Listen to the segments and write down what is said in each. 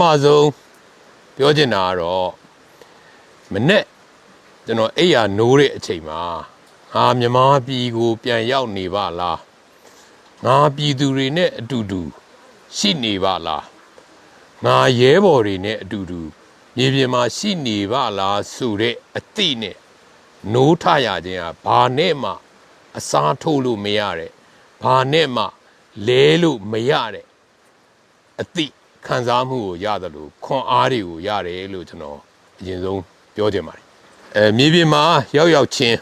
မဆုံးပြောချင်တာကတော့မနေ့ကျွန်တော်အိယာနိုးတဲ့အချိန်မှာငါမြမပြည်ကို ပြန်ရောက်နေပါလားငါပြည်သူတွေနဲ့အတူတူရှိနေပါလားငါရဲဘော်တွေနဲ့အတူတူမြေပြင်မှာရှိနေပါလားဆိုတဲ့အသည့်နဲ့နိုးထရခြင်းဟာဘာနဲ့မှ အစားထိုးလို့မရတဲ့ဘာနဲ့မှလဲလို့မရတဲ့အသည့် ခံစားမှုကိုရတယ်လို့ခွန်အားတွေကိုရတယ်လို့ကျွန်တော်အရင်ဆုံးပြောချင်ပါတယ်အဲမြေပြင်မှာရောက်ရောက်ချင်း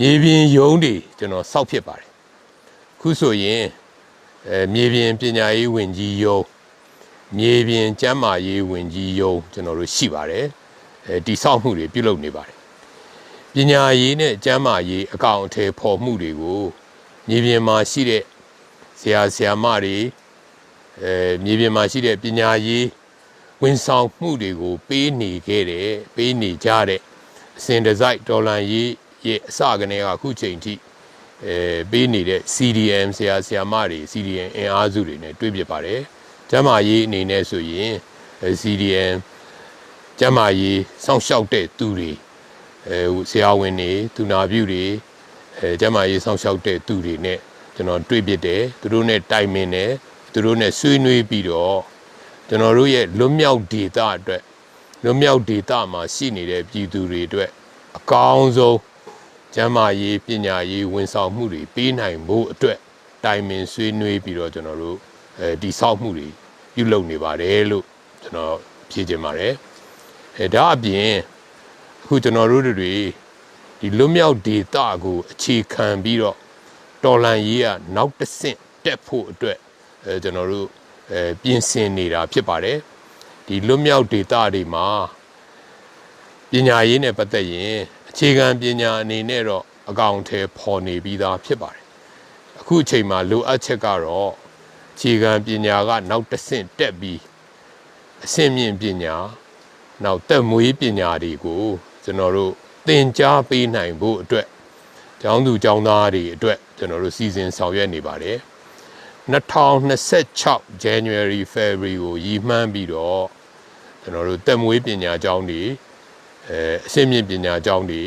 မြေပြင်ယုံတွေကျွန်တော်စောက်ဖြစ်ပါတယ်ခုဆိုရင်အဲမြေပြင်ပညာရေးဝင်ကြီးယုံမြေပြင်ကျန်းမာရေးဝင်ကြီးယုံကျွန်တော်တို့ရှိပါတယ်အဲတိဆောက်မှုတွေပြုလုပ်နေပါတယ်ပညာရေးနဲ့ကျန်းမာရေးအကောင့်အထည်ဖော်မှုတွေကိုမြေပြင်မှာရှိတဲ့ဆရာဆရာမတွေ အဲမြေပြင်မှာရှိတဲ့ပညာရေးဝန်ဆောင်မှုတွေကိုပေးနေခဲ့တယ်ပေးနေကြတဲ့အစဉ်တစိုက်ဒေါ်လာရေးရဲ့အစကနေကအခုချိန်ထိအဲပေးနေတဲ့ CDM ဆရာဆရာမတွေ CDM အင်အားစုတွေနဲ့တွေ့ဖြစ်ပါတယ်ကျမ်းမာရေးအနေနဲ့ဆိုရင်အဲ CDM ကျမ်းမာရေးစောင့်ရှောက်တဲ့သူတွေအဲဆရာဝန်တွေသူနာပြုတွေအဲကျမ်းမာရေးစောင့်ရှောက်တဲ့သူတွေနဲ့ကျွန်တော်တွေ့ဖြစ်တယ်သူတို့နဲ့တိုင်ပင်တယ် သူတို့နဲ့ဆွေးနွေးပြီးတော့ကျွန်တော်တို့ရဲ့လွတ်မြောက်ဒေတာအတွက်လွတ်မြောက်ဒေတာမှာရှိနေတဲ့ပြည်သူတွေအတွက်အကောင်းဆုံးကျမ်းမာရေးပညာရေးဝန်ဆောင်မှုတွေပေးနိုင်ဖို့အတွက်တိုင်ပင်ဆွေးနွေးပြီးတော့ကျွန်တော်တို့အဲဒီဆောက်မှုတွေပြုလုပ်နေပါတယ်လို့ကျွန်တော်ဖြေချင်ပါတယ်အဲဒါအပြင်အခုကျွန်တော်တို့တွေဒီလွတ်မြောက်ဒေတာကိုအခြေခံပြီးတော့တော်လန်ရေးကနောက်တစ်ဆင့်တက်ဖို့အတွက် အဲကျွန်တော်တို့အဲပြင်ဆင်နေတာဖြစ်ပါတယ်ဒီလွတ်မြောက်ဒေတာတွေမှာပညာရေးနဲ့ပတ်သက်ရင်အခြေခံပညာအနေနဲ့တော့အကောင်အထည်ဖော်နေပြီးသားဖြစ်ပါတယ်အခုအချိန်မှာလိုအပ်ချက်ကတော့အခြေခံပညာကနောက်တစ်ဆင့်တက်ပြီးအဆင့်မြင့်ပညာနောက်တက်မွေးပညာတွေကိုကျွန်တော်တို့သင်ကြားပေးနိုင်ဖို့အတွက်ကျောင်းသူကျောင်းသားတွေအတွက်ကျွန်တော်တို့စီစဉ်ဆောင်ရွက်နေပါတယ် 2026 January February ကိုရည်မှန်းပြီးတော့ကျွန်တော်တို့တက်မွေးပညာကျောင်းတွေအဲအဆင့်မြင့်ပညာကျောင်းတွေ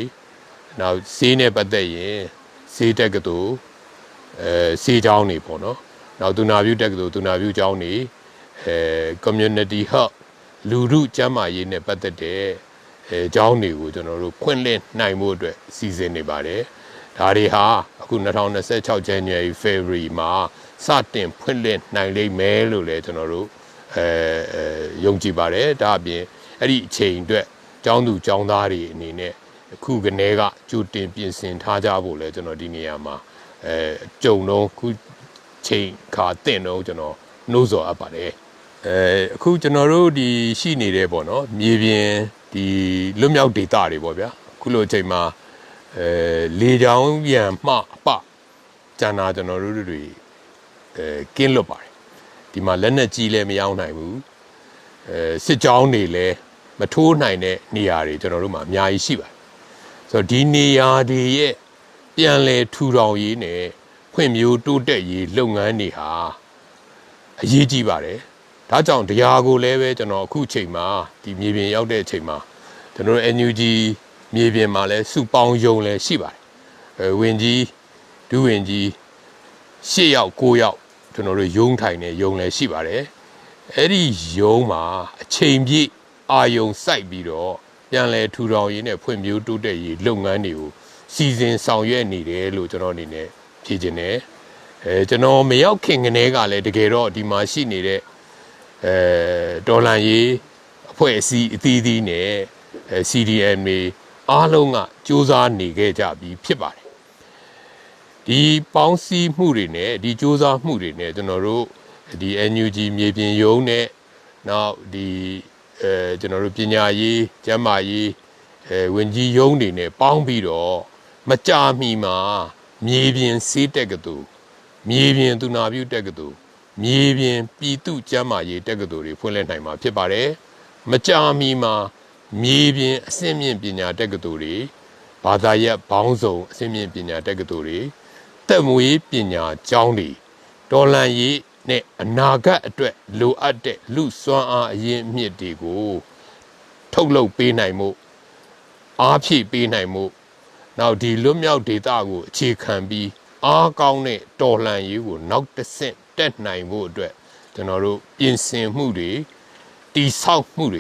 နောက်ဈေးနဲ့ပတ်သက်ရင်ဈေးတက်ကတူအဲဈေးကျောင်းတွေပေါ့နော်နောက်သူနာပြုတက်ကတူသူနာပြုကျောင်းတွေအဲ community hub လူမှုကျန်းမာရေးနဲ့ပတ်သက်တဲ့အဲကျောင်းတွေကိုကျွန်တော်တို့ဖွင့်လှစ်နိုင်မှုအတွက်စီစဉ်နေပါတယ် ဒါတွေဟာအခု2026 January February မှာစတင်ဖွင့်လှစ်နိုင်လိမ့်မယ်လို့လည်းကျွန်တော်တို့အဲယုံကြည်ပါတယ်ဒါအပြင်အဲ့ဒီအချိန်အတွက်ကျောင်းသူကျောင်းသားတွေအနေနဲ့အခုကနေကကြိုတင်ပြင်ဆင်ထားကြဖို့လဲကျွန်တော်ဒီနေရာမှာအဲကြုံတော့ခုချိန်ခါတင့်တော့ကျွန်တော်နှိုးဆော်အပ်ပါတယ်အဲအခုကျွန်တော်တို့ဒီရှိနေတဲ့ပေါ့နော်မြေပြင်ဒီလွတ်မြောက်ဒေတာတွေပေါ့ဗျာခုလိုအချိန်မှာ အဲလေချောင်းပြန်မှအပကျန်တာကျွန်တော်တို့တွေအဲကင်းလွတ်ပါတယ်ဒီမှာလက်နဲ့ကြီးလည်းမရောက်နိုင်ဘူးအဲစစ်ကြောင်းတွေလည်းမထိုးနိုင်တဲ့နေရာတွေကျွန်တော်တို့မှာအများကြီးရှိပါတယ်ဆိုတော့ဒီနေရာတွေရဲ့ပြန်လဲထူထောင်ရေးနဲ့ဖွံ့ဖြိုးတိုးတက်ရေးလုပ်ငန်းတွေဟာအရေးကြီးပါတယ်ဒါကြောင့်တရားကိုလည်းပဲကျွန်တော်အခုချိန်မှာဒီမြေပြင်ရောက်တဲ့အချိန်မှာကျွန်တော်တို့ NUG မြေပြင်မှာလည်းစုပေါင်းယုံလည်းရှိပါတယ်အဲဝင်ကြီးဒုဝင်ကြီး၈ယောက်၉ယောက်ကျွန်တော်တို့ယုံထိုင်နေယုံလည်းရှိပါတယ်အဲ့ဒီယုံမှာအချိန်ပြည့်အာယုံစိုက်ပြီးတော့ပြန်လဲထူထောင်ရေးနဲ့ဖွံ့ဖြိုးတိုးတက်ရေးလုပ်ငန်းတွေကိုစီစဉ်ဆောင်ရွက်နေတယ်လို့ကျွန်တော်အနေနဲ့ဖြေချင်တယ်အဲကျွန်တော်မရောက်ခင်ကတည်းကလည်းတကယ်တော့ဒီမှာရှိနေတဲ့အဲဒေါ်လာရေးအဖွဲ့အစည်းအသီးသီးနဲ့အဲ CDM တွေ အားလုံးကစူးစမ်းနေခဲ့ကြပြီးဖြစ်ပါတယ်ဒီပေါင်းစည်းမှုတွေနဲ့ဒီစူးစမ်းမှုတွေနဲ့ကျွန်တော်တို့ဒီ NUG မြေပြင်ရုံးနဲ့နောက်ဒီအဲကျွန်တော်တို့ပညာရေးကျန်းမာရေးအဲဝင်ကြီးရုံးတွေနဲ့ပေါင်းပြီးတော့မကြာမီမှာမြေပြင်စေးတက်ကတူမြေပြင်သူနာပြုတက်ကတူမြေပြင်ပြည်သူကျန်းမာရေးတက်ကတူတွေဖွင့်လှစ်နိုင်မှာဖြစ်ပါတယ်မကြာမီမှာ မြေပြင်အဆင့်မြင့်ပညာတက်ကတူတွေဘာသာရပ်ဘောင်းစုံအဆင့်မြင့်ပညာတက်ကတူတွေတက်မွေးပညာကျောင်းတွေဒေါ်လန်ရေးနဲ့အနာဂတ်အတွက်လိုအပ်တဲ့လူစွမ်းအားအရင်းအမြစ်တွေကို ထုတ်လုပ်ပေးနိုင်မှုအားဖြည့်ပေးနိုင်မှုနောက်ဒီလွတ်မြောက်ဒေတာကိုအခြေခံပြီးအားကောင်းတဲ့တော်လှန်ရေးကိုနောက်တစ်ဆင့်တက်နိုင်ဖို့အတွက်ကျွန်တော်တို့ပြင်ဆင်မှုတွေတိဆောက်မှုတွေ